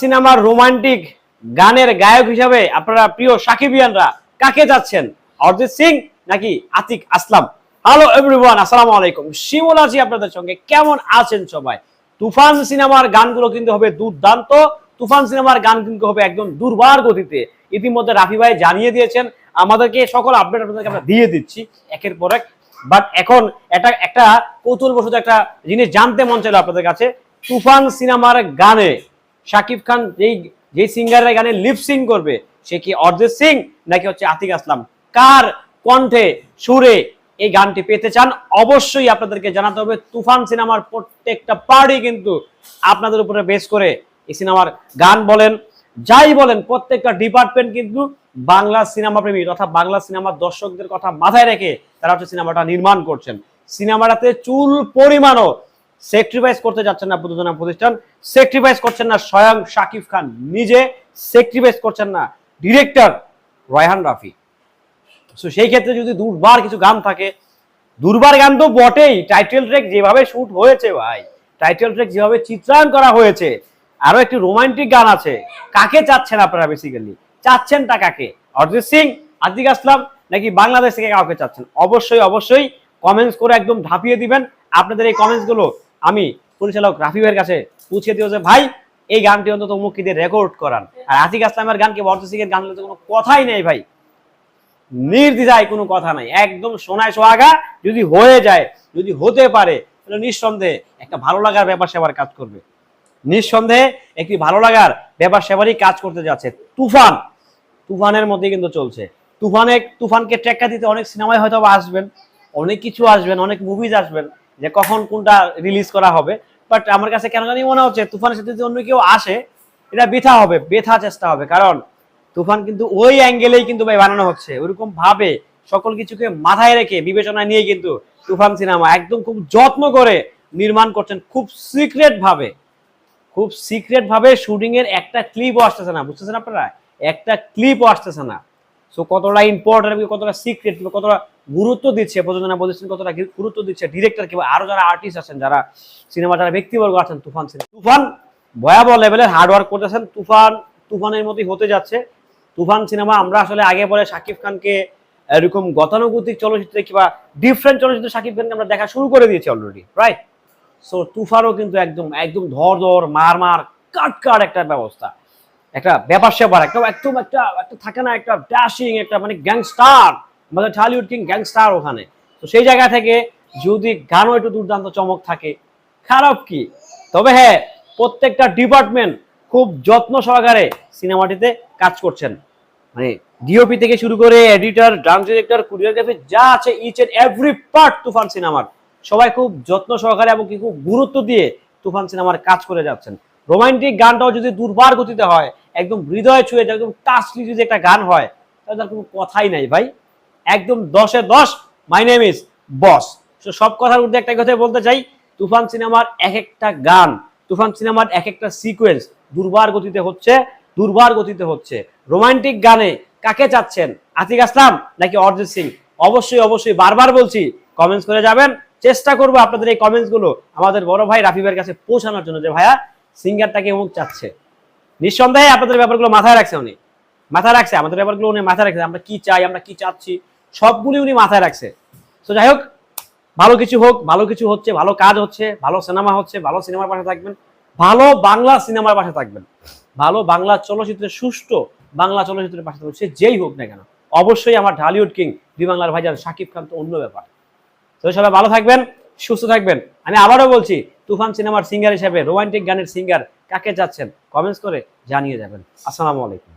সিনেমার রোমান্টিক গানের গায়ক হিসাবে আপনারা প্রিয় সাকিবিয়ানরা কাকে যাচ্ছেন? অরিজিৎ সিং নাকি আতিক আসলাম? হ্যালো এভরিওয়ান আসসালামু আলাইকুম। শিমুল আছি আপনাদের সঙ্গে কেমন আছেন সবাই? তুফান সিনেমার গানগুলো কিন্তু হবে দুর্দান্ত। তুফান সিনেমার গান কিন্তু হবে একদম দুর্বার গতিতে। ইতিমধ্যে রাফি ভাই জানিয়ে দিয়েছেন, আমাদেরকে সকল আপডেট আপনাদেরকে আমরা দিয়ে দিচ্ছি একের পর এক। বাট এখন এটা একটা কৌতূহলবশত একটা জিনিস জানতে মন চাইলো আপনাদের কাছে। তুফান সিনেমার গানে শাকিব খান যেই যেই সিঙ্গারের গানে লিপ সিং করবে, সে কি অরিজিৎ সিং নাকি হচ্ছে আতিক আসলাম? কার কণ্ঠে, সুরে এই গানটি পেতে চান? অবশ্যই আপনাদেরকে জানাতে হবে, তুফান সিনেমার প্রত্যেকটা পার্টি কিন্তু আপনাদের উপরে বেস করে এই সিনেমার গান বলেন, যাই বলেন, প্রত্যেকটা ডিপার্টমেন্ট কিন্তু বাংলা সিনেমা প্রেমী তথা বাংলা সিনেমার দর্শকদের কথা মাথায় রেখে তারা হচ্ছে সিনেমাটা নির্মাণ করছেন। সিনেমাটাতে চুল পরিমাণও স্যাক্রিফাইস করতে যাচ্ছেন না প্রযোজনা প্রতিষ্ঠান। স্যাক্রিফাইস করছেন না স্বয়ং শাকিব খান নিজে। স্যাক্রিফাইস করছেন না ডিরেক্টর রয়হান রাফি। সো সেই ক্ষেত্রে যদি দুর্বার কিছু গান থাকে, দুর্বার গান তো বটেই। টাইটেল ট্রেক যেভাবে শুট হয়েছে ভাই টাইটেল ট্রেক যেভাবে চিত্রায়ন করা হয়েছে, আরও একটি রোমান্টিক গান আছে। কাকে চাচ্ছেন আপনারা বেসিক্যালি চাচ্ছেন তা কাকে? অরিজিৎ সিং আতিক আসলাম, নাকি বাংলাদেশ থেকে কাউকে চাচ্ছেন? অবশ্যই অবশ্যই কমেন্টস করে একদম ঢাপিয়ে দিবেন। আপনাদের এই কমেন্টসগুলো আমি পরিচালক রাফি ভাইয়ের কাছে পৌঁছে দিও যে, ভাই, এই গানটি অন্তত দিয়ে রেকর্ড করান। আর আতিক আসলামের গানকে অরিজিৎ সিং এর গান কোনো কথাই নেই, ভাই। নির্দ্বিধায় কোনো কথা নাই। একদম সোনায় সোহাগা, যদি হয়ে যায়, যদি হতে পারে, তাহলে নিঃসন্দেহে একটা ভালো লাগার ব্যাপার সেবার কাজ করবে। নিঃসন্দেহে একটি ভালো লাগার ব্যাপার সেবারই কাজ করতে যাচ্ছে। তুফান, তুফানের মধ্যে কিন্তু চলছে। তুফানে, তুফানকে টেক্কা দিতে অনেক সিনেমায় হয়তো আসবেন, অনেক কিছু আসবেন, অনেক মুভিজ আসবেন। যে কখন কোনটা রিলিজ করা হবে। বাট আমার কাছে কেন জানি মনে হচ্ছে তুফানের সাথে যদি অন্য কেউ আসে, এটা বেথা হবে, বেথা চেষ্টা হবে। কারণ তুফান কিন্তু ওই অ্যাঙ্গেলেই কিন্তু ভাই বানানো হচ্ছে। ওইরকম ভাবে সকল কিছুকে মাথায় রেখে বিবেচনায় নিয়ে কিন্তু তুফান সিনেমা একদম খুব যত্ন করে নির্মাণ করছেন খুব সিক্রেট ভাবে। খুব সিক্রেট ভাবে শুটিং এর একটা ক্লিপও আসতেছে না, বুঝতেছেন আপনারা? একটা ক্লিপও আসতেছে না। সো কতটা ইম্পর্টেন্ট কতটা সিক্রেট কতটা গুরুত্ব দিচ্ছে, প্রযোজনা প্রতিষ্ঠান কতটা গুরুত্ব দিচ্ছে ডিরেক্টর কিংবা আরও যারা আর্টিস্ট আছেন, যারা সিনেমা, যারা ব্যক্তিবর্গ আছেন, তুফান সিনেমা। তুফান ভয়াবহ লেভেলের হার্ডওয়ার্ক করতেছেন। তুফান, তুফানের মতোই হতে যাচ্ছে। তুফান সিনেমা আমরা আসলে আগে পরে শাকিব খানকে এরকম গতানুগতিক চলচ্চিত্রে কিংবা ডিফারেন্ট চলচ্চিত্রে শাকিব খানকে আমরা দেখা শুরু করে দিয়েছি অলরেডি রাইট সো তুফানও কিন্তু একদম একদম ধর ধর মার মার, কাট কাট একটা ব্যবস্থা। একটা ব্যাপার স্যাপার একটা একদম একটা একটা থাকে না, একটা ড্যাশিং একটা মানে গ্যাংস্টার আমাদের ঢালিউড কিং গ্যাংস্টার ওখানে। তো সেই জায়গা থেকে যদি গানও একটু দুর্দান্ত চমক থাকে, খারাপ কি? তবে হ্যাঁ প্রত্যেকটা ডিপার্টমেন্ট খুব যত্ন সহকারে সিনেমাটিতে কাজ করছেন। মানে ডিওপি থেকে শুরু করে এডিটর ডান্স ডিরেক্টর কোরিওগ্রাফি যা আছে each and every part Toofan সিনেমার, সবাই খুব যত্ন সহকারে এবং খুব গুরুত্ব দিয়ে তুফান সিনেমার কাজ করে যাচ্ছেন। রোমান্টিক গানটাও যদি দুর্বার গতিতে হয়, একদম হৃদয় ছুঁয়ে একদম টাচলি যদি একটা গান হয়, তাহলে তার কোনো কথাই নাই ভাই। একদম দশে দশ মাই নেম ইজ বস তো সব কথার মধ্যে একটা কথাই বলতে চাই, তুফান সিনেমার এক একটা গান, তুফান সিনেমার এক একটা সিকোয়েন্স দুর্বার গতিতে হচ্ছে, দুর্বার গতিতে হচ্ছে। রোমান্টিক গানে কাকে চাচ্ছেন? আতিক আসলাম নাকি অরিজিৎ সিং? অবশ্যই অবশ্যই বারবার বলছি কমেন্টস করে যাবেন। চেষ্টা করব আপনাদের এই কমেন্টসগুলো আমাদের বড় ভাই রাফিবের কাছে পৌঁছানোর জন্য যে, ভাইয়া সিঙ্গারটাকে অমুক চাচ্ছে। নিঃসন্দেহে আপনাদের ব্যাপারগুলো মাথায় রাখছে উনি। মাথায় রাখছে, আমাদের ব্যাপারগুলো উনি মাথায় রাখছে, আমরা কি চাই, আমরা কি চাচ্ছি? সবগুলি উনি মাথায় রাখছে। তো যাই হোক, ভালো কিছু হোক, ভালো কিছু হচ্ছে, ভালো কাজ হচ্ছে, ভালো সিনেমা হচ্ছে, ভালো সিনেমার পাশে থাকবেন, ভালো বাংলা সিনেমার পাশে থাকবেন, ভালো বাংলা চলচ্চিত্রের সুষ্ঠু বাংলা চলচ্চিত্রের পাশে থাকবেন, সে যেই হোক না কেন। অবশ্যই আমার ঢালিউড কিং বি বাংলার ভাইজান শাকিব খান তো অন্য ব্যাপার। তো সবাই ভালো থাকবেন, সুস্থ থাকবেন। আমি আবারও বলছি, তুফান সিনেমার সিঙ্গার হিসেবে রোমান্টিক গানের সিঙ্গার কাকে যাচ্ছেন কমেন্টস করে জানিয়ে যাবেন। আসসালামু আলাইকুম।